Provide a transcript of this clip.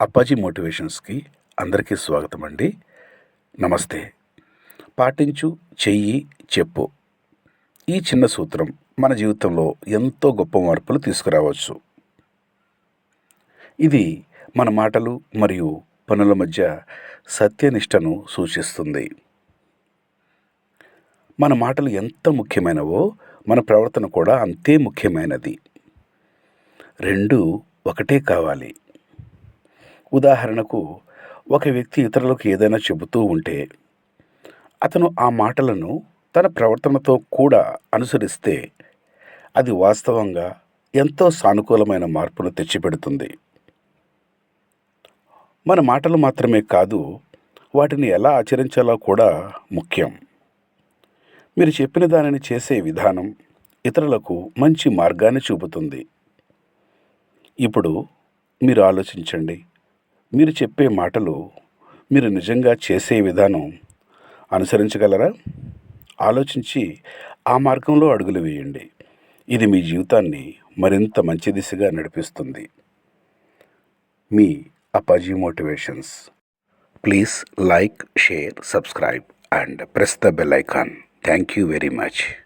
అప్పాజీ మోటివేషన్స్కి అందరికీ స్వాగతం అండి నమస్తే. పాటించు చెయ్యి చెప్పు. ఈ చిన్న సూత్రం మన జీవితంలో ఎంతో గొప్ప మార్పులు తీసుకురావచ్చు. ఇది మన మాటలు మరియు పనుల మధ్య సత్యనిష్టను సూచిస్తుంది. మన మాటలు ఎంత ముఖ్యమైనవో మన ప్రవర్తన కూడా అంతే ముఖ్యమైనది. రెండు ఒకటే కావాలి. ఉదాహరణకు ఒక వ్యక్తి ఇతరులకు ఏదైనా చెబుతూ ఉంటే అతను ఆ మాటలను తన ప్రవర్తనతో కూడా అనుసరిస్తే అది వాస్తవంగా ఎంతో సానుకూలమైన మార్పును తెచ్చిపెడుతుంది. మన మాటలు మాత్రమే కాదు వాటిని ఎలా ఆచరించాలో కూడా ముఖ్యం. మీరు చెప్పిన దానిని చేసే విధానం ఇతరులకు మంచి మార్గాన్ని చూపుతుంది. ఇప్పుడు మీరు ఆలోచించండి. మీరు చెప్పే మాటలు మీరు నిజంగా చేసే విధానం అనుసరించగలరా? ఆలోచించి ఆ మార్గంలో అడుగులు వేయండి. ఇది మీ జీవితాన్ని మరింత మంచి దిశగా నడిపిస్తుంది. మీ అపాజీ motivations. Please like share subscribe and press the bell icon. Thank you very much.